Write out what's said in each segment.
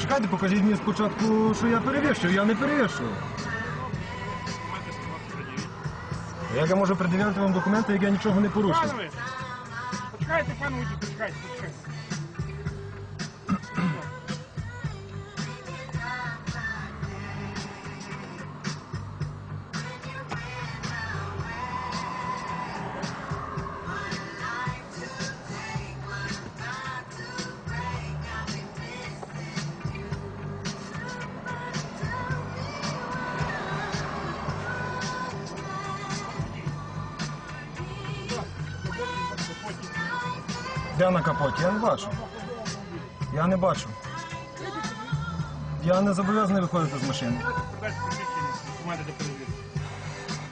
Чекайте, покажіть мені спочатку, що я перевищив. Я не перевищив. Як я можу пред'являти вам документи, як я нічого не порушив? Почекайте, пане водій, почекайте, почекайте. Де на капоті? Я не бачу. Я не бачу. Я не зобов'язаний виходити з машини.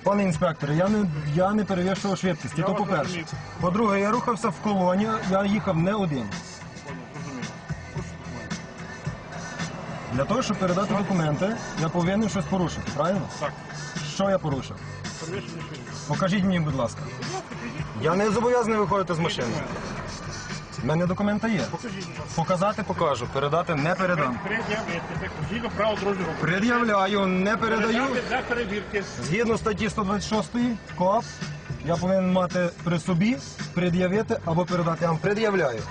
Пане інспекторе, я не, я не перевищував швидкість. Я то вас по-перше. розумію. По-друге, я рухався в колоні, я їхав не один. Для того, щоб передати документи, я повинен щось порушити, правильно? Так, Що я порушив? Покажіть мені, будь ласка. Я не зобов'язаний виходити з машини. У мене документи є. Покажіть, будь ласка. Показати покажу, передати не передам. Пред'явити, так, згідно правил дорожнього руху. Пред'являю, не передаю. Передати для перевірки. Згідно статті 126 КОАП, я повинен мати при собі, пред'явити або передати. Я вам пред'являю.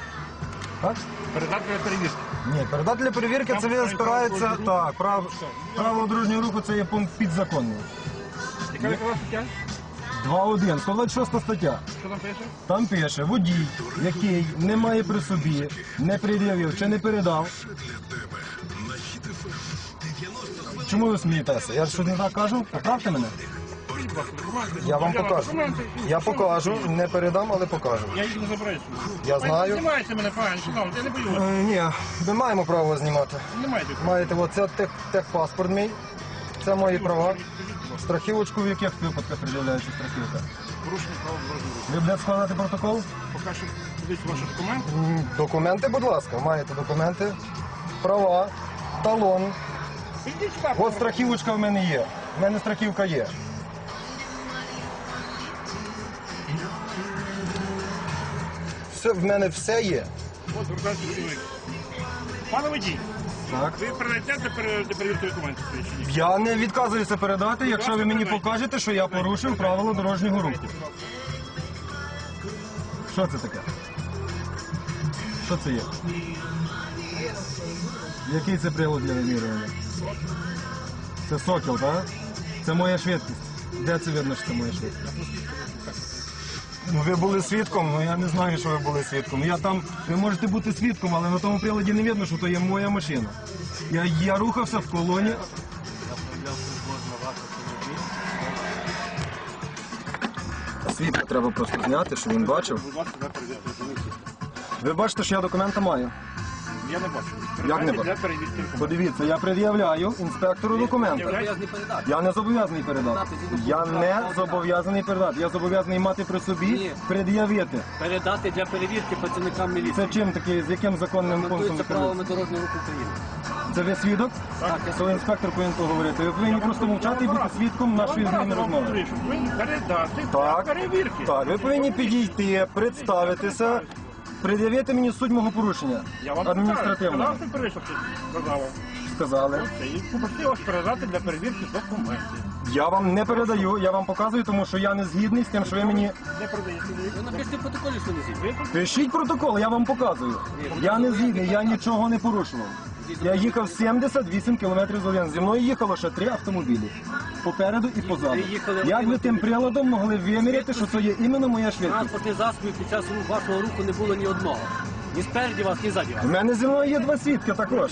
Так? Передати для перевірки. Ні, передати для перевірки це ви спирається. Так, прав, правило дорожнього руху це є пункт підзаконний. Яка яка стаття? 2.1, 126 стаття. Що там пише? Там пише, водій, який не має при собі, не пред'явив чи не передав. Чому ви смієтеся? Я щось не так кажу? Поправте мене. Я вам покажу. Я покажу, не передам, але покажу. Я їх не забираю. Я знаю. Знімайте мене, пане, що я не боюся. Е, ні, ми маємо право знімати. Знімайте. Маєте, оце тех, техпаспорт мій. Це мої права. Страхівочку в яких випадках пред'являється страхівка? Порушення правил дорожнього руху. Ви будете складати протокол? Поки що дивіться ваші документи. М, Документи, будь ласка, маєте документи, права, талон. Ідіть сюди. От страхівочка в мене є. В мене страхівка є. Все, в мене все є. От гражданський чоловік. Пане водій, Так. ви передаєте для пере- перевірки документів свої чи ні? Я не відказуюся передати, якщо ви мені покажете, що я порушив правила дорожнього руху. Що це таке? Що це є? Який це прилад для вимірювання? Це сокіл, так? Це моя швидкість. Де це видно, що це моя швидкість? Ну, ви були свідком, ну я не знаю, що ви були свідком. Я там, ви можете бути свідком, але на тому приладі не видно, що то є моя машина. Я, я рухався в колоні. Свідка треба просто зняти, щоб він бачив. Ви бачите, що я документи маю. Я не бачу. Як не бачу? Для. Подивіться, я пред'являю інспектору документи. Зобов'язаний передати. Я не зобов'язаний передати. Я не зобов'язаний передати. Я зобов'язаний мати при собі, Ні. пред'явити. Передати для перевірки працівникам міліції. Це чим таке, з яким законним пунктом Регламентується ви правилами дорожнього руху України. Це ви свідок? Так, я То інспектор повинен то говорити. Ви повинні просто мовчати і бути свідком нашої з ними розмови. Передати Так. перевірки. Так, ви повинні підійти, представитися, пред'явити мені суть мого порушення Я вам адміністративно. сказав, що перейшов, сказав. Сказали. Оце, І попросив вас передати для перевірки документів. Я вам не передаю, я вам показую, тому що я не згідний з тим, що ви мені Не продаєте Ви напишіть в протоколі, що не зіб'є. пишіть протокол, я вам показую. Я не згідний, я нічого не порушував. Я їхав 78 км за годину. Зі мною їхало ще три автомобілі. Попереду і позаду. Як ви тим приладом могли виміряти, що це є іменно моя швидкість? Транспортних засобів під час руху вашого руху не було ні одного. Ні спереді вас, ні ззаді вас. У мене зі мною є два свідки також.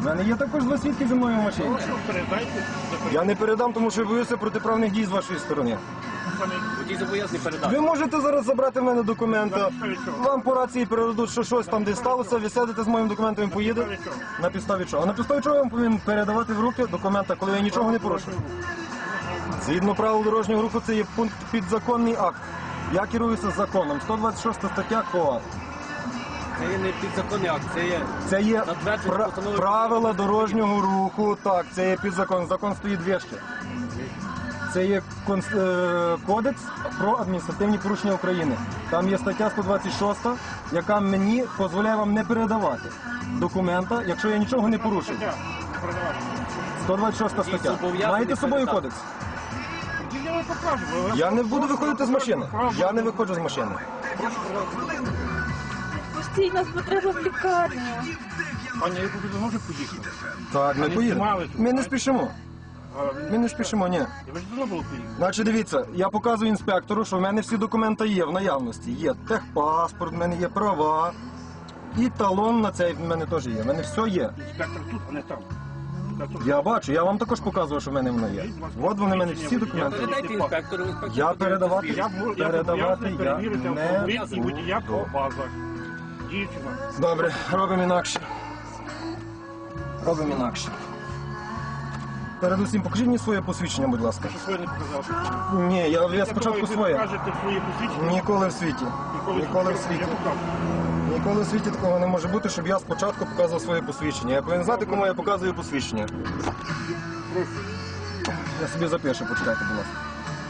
У мене є також два свідки зі мною в машині. Передайте. Я не передам, тому що боюся протиправних дій з вашої сторони. Зобов'язаний передати. Ви можете зараз забрати в мене документи. Вам по рації передадуть, що щось там десь сталося. Ви сядете з моїм документом і поїдете. На підставі чого? А на підставі чого я вам повинен передавати в руки документи, коли я нічого не порушив? Згідно правил дорожнього руху, це є пункт підзаконний акт. Я керуюся законом. 126 стаття КОАП. Це є не підзаконний акт, це є Це є Затвердження пра- постанови правила дорожнього руху. Так, це є підзакон. Закон стоїть вище. Це є е, кодекс про адміністративні порушення України. Там є стаття 126, яка мені дозволяє вам не передавати документа, якщо я нічого не передавати. 126 стаття. Маєте з собою кодекс? Я не буду виходити з машини. Я не виходжу з машини. Пустіть нас, бо треба в лікарню. Пані, я можу поїхати. Так, ми поїдемо. Ми не спішимо. Ми не спішимо, ні. Значить, дивіться, я показую інспектору, що в мене всі документи є в наявності. Є техпаспорт, в мене є права. І талон на цей в мене теж є. В мене все є. Інспектор тут, а не там. Я бачу, я вам також показував, що в мене воно є. От вони в мене всі документи. Передайте інспектору, інспектор. Я передавати- Я, Передавати я перевірити не водія по базах. Добре, робимо інакше. Робимо інакше. Передусім, покажіть мені своє посвідчення, будь ласка. Що своє не показав? Ні, я, я спочатку ви своє. покажете своє посвідчення. Ніколи в світі. Ніколи в світі. Я покажу. Ніколи в світі такого не може бути, щоб я спочатку показував своє посвідчення. Я повинен знати, кому я показую посвідчення. Я собі запишу, почекайте, будь ласка.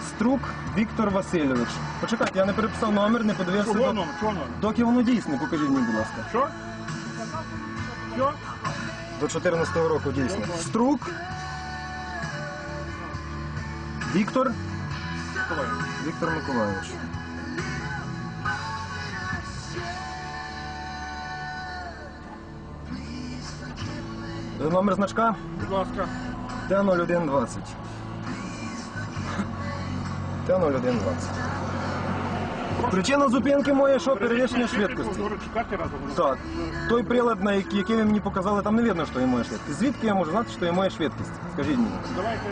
Струк Віктор Васильович. Почекайте, я не переписав номер, не подивився. Чого До... номер? Чого номер? Доки воно дійсне, покажіть мені, будь ласка. Що? Що? До 14-го року дійсне. Струк. Віктор. Віктор Миколаївич. Номер значка Будь ласка. Т-0120. Т-0120. Причина зупинки моя, що перевищення швидкості. Так. Той прилад, на який, який ви мені показали, там не видно, що є моя швидкість. Звідки я можу знати, що є моя швидкість? Скажіть мені. Давайте.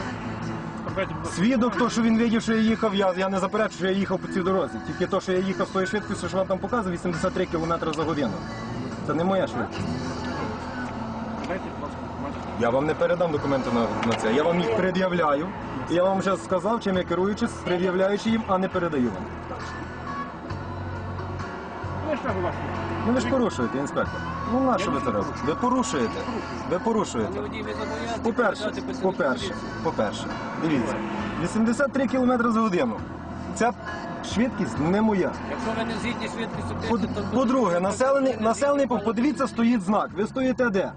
Свідок, то, що він видів, що я їхав, я, я не заперечую, що я їхав по цій дорозі. Тільки то, що я їхав з тою швидкістю, що вам там показує, 83 км за годину. Це не моя швидкість. Я вам не передам документи на, на це. Я вам їх пред'являю. І я вам вже сказав, чим я керуючись, пред'являючи їм, а не передаю вам. Ну. Ну ви ж порушуєте, інспектор. Ну на що ви це робите? Ви порушуєте. Ви порушуєте. По-перше, по-перше, по-перше, дивіться, 83 км за годину. Ця швидкість не моя. Якщо ви не згідні швидкістю, По- 30, то... По-друге, населений, населений пункт, подивіться, стоїть знак. Ви стоїте де?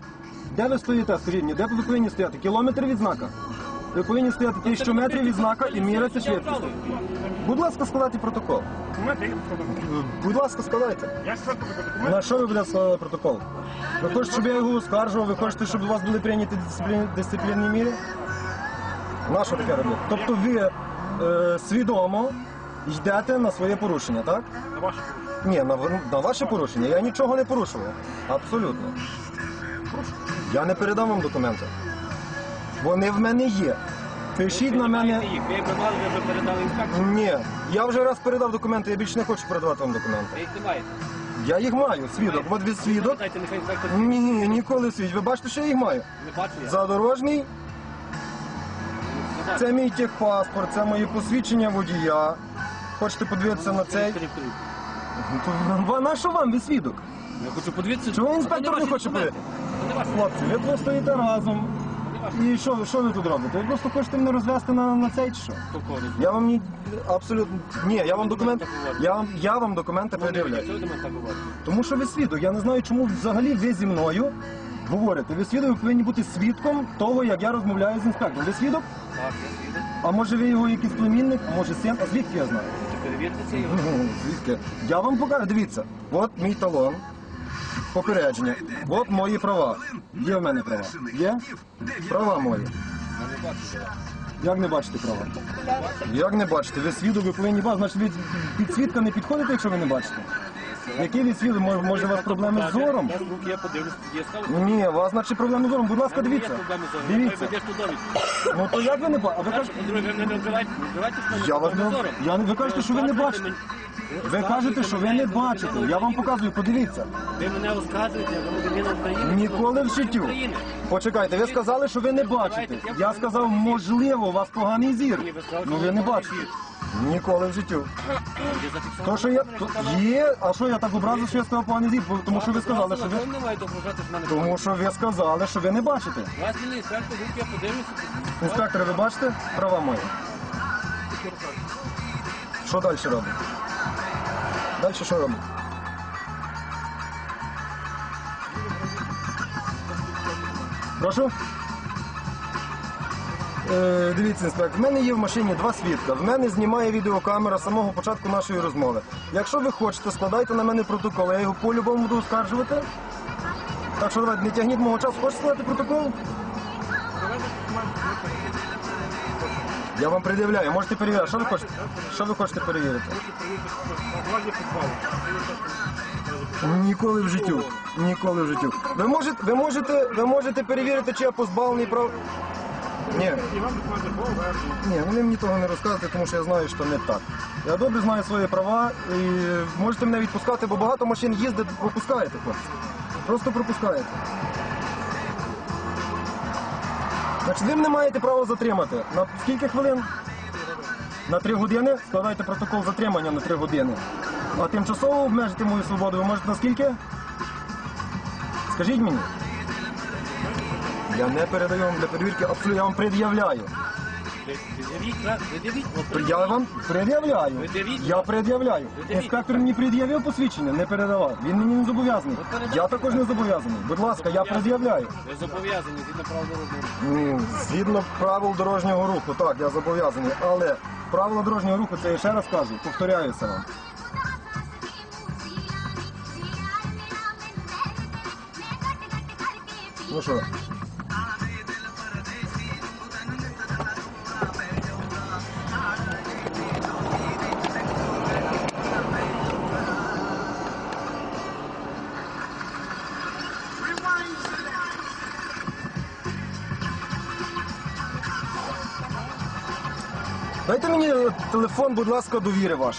Де ви стоїте? Скажіть мені, де ви повинні стояти? Кілометр від знака? Ви повинні стояти тисячу метрів від знака і міряти швидкість. Будь ласка, складайте протокол. Будь ласка, складайте. На що ви будете складати протокол? Ви хочете, щоб я його оскаржував? Ви хочете, щоб у вас були прийняті дисциплін... дисциплінні міри? На що таке робити? Тобто ви е, свідомо йдете на своє порушення, так? Порушення. Ні, на, на ваше порушення я нічого не порушував. Абсолютно. Я не передам вам документи. Вони в мене є. Пишіть на мене. Їх. Ви ви б передали інспектору. Ні, я вже раз передав документи, я більше не хочу передавати вам документи. Ви їх не маєте. Я їх маю, свідок. От від свідок. Дайте, нехай інспектор Ні, ні, ніколи свідок. Ви бачите, що я їх маю? не бачу я. Задорожній, Не це мій техпаспорт, це мої посвідчення водія. Хочете подивитися на цей? То На що вам ви свідок? Я хочу подивитися. Чого інспектор не хоче ваші. Хлопці, ви тут стоїте разом. І що, що ви тут робите? Ви просто хочете мене розвести на, на цей чи що? Я вам ні абсолютно ні, я вам документ. так говорите. Я вам я вам документи пред'являю. говорите? Тому що ви свідок. Я не знаю, чому взагалі ви зі мною говорите. Ви свідок, ви повинні бути свідком того, як я розмовляю з інспектором. Ви свідок? Так, я свідок. А може ви його якийсь племінник, а може син? А звідки я знаю? Перевірте це його? Звідки? Я вам покажу, дивіться, от мій талон, попередження, от мої права. Є в мене права? Є? Права мої. Як не бачите права? Як не бачите? Ви свідок, ви повинні бачити. Значить, ви під свідка не підходите, якщо ви не бачите? Який ви свідок? Може, може у вас проблеми з зором? Я подивлюсь. Ні, у вас значить проблеми з зором. Будь ласка, дивіться. Дивіться. Ну то як ви не бачите? А ви кажете, По-друге, не обзивайте, не обзивайте, що в мене Я вас не- я ви кажете, що ви не бачите. Ви кажете, що ви не бачите. Я вам показую, подивіться. Ви мене оскаржуєте, я громадянин України. Ніколи в життю. України. Почекайте, ви сказали, що ви не бачите. Я сказав, можливо, у вас поганий зір. Ну ви не бачите. Ніколи в життю. Я зафіксував. То, що я то є, а що я так образив, що я сказав поганий зір? Бо- Тому що ви сказали, що ви. Ви не маєте ображати з мене. Тому що ви сказали, що ви не бачите. Вас інспектор, руки я подивлюся. Інспектор, ви бачите права мої? Що далі робить? Далі що робить? Прошу? Е, дивіться, інспектор, в мене є в машині два свідка. В мене знімає відеокамера з самого початку нашої розмови. Якщо ви хочете, складайте на мене протокол, я його по-любому буду оскаржувати. Так що давайте, не тягніть мого часу. Хочете складати протокол? Я вам пред'являю, можете перевіряти. Що ви хочете перевірити? Ніколи в життю. Ніколи в життю. Ви можете, ви можете, ви можете перевірити, чи я позбавлений прав. Ні, ні, ну ви мені того не розказуєте, тому що я знаю, що не так. Я добре знаю свої права і можете мене відпускати, бо багато машин їздить, пропускаєте хлопці. Просто пропускаєте. Значить, ви не маєте права затримати. На скільки хвилин? На три години складайте протокол затримання на три години. А тимчасово обмежити мою свободу ви можете на скільки? Скажіть мені. Я не передаю вам для перевірки, абсолютно я вам пред'являю. Я вам пред'являю. Я пред'являю. Інспектор мені пред'явив посвідчення, не передавав. Він мені не зобов'язаний. Я також не зобов'язаний. Будь ласка, я пред'являю. Ви зобов'язані згідно прав дорожнього руху. Згідно правил дорожнього руху, так, я зобов'язаний. Але правила дорожнього руху, це я ще раз кажу, повторяюся вам. Ну що? Дайте мені е, телефон, будь ласка, довіри ваш.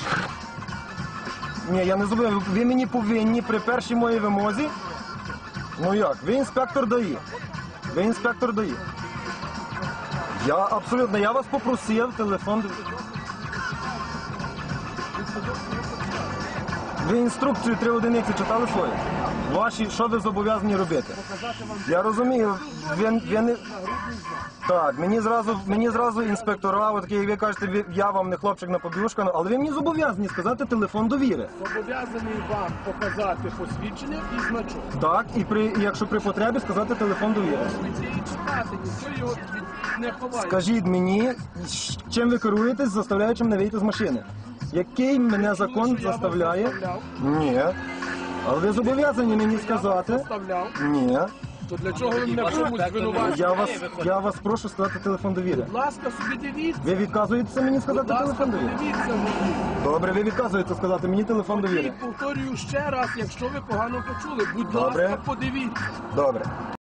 Ні, я не зобов'язаний. Ви мені повинні при першій моїй вимозі. Ну як? Ви інспектор ДАІ. Ви інспектор ДАІ. Я абсолютно, я вас попросив телефон. Ви інструкцію три одиниці читали свою? Ваші, що ви зобов'язані робити? Я розумію, ви, ви не. Так, мені зразу, мені зразу інспектора, от такі, ви кажете, ви- я вам не хлопчик на побігушка, але ви мені зобов'язані сказати телефон довіри. Зобов'язаний вам показати посвідчення і значок. Так, і при і якщо при потребі сказати телефон довіри. Це і читати, ніхто його від- не ховає. Скажіть мені, щ- чим ви керуєтесь, заставляючи мене вийти з машини? Який мене закон заставляє? заставляв? Ні. Але ви зобов'язані мені сказати. Заставляв. Ні. То для чого ви мене в чомусь звинувачуєте? Я вас, я вас прошу сказати телефон довіри. Будь ласка, собі дивіться. Ви відказуєтеся мені сказати Будь ласка, телефон довіри? подивіться мені. Добре, ви відказуєте сказати мені телефон І довіри. повторюю ще раз, якщо ви погано почули, будь Добре. ласка, подивіться. Добре.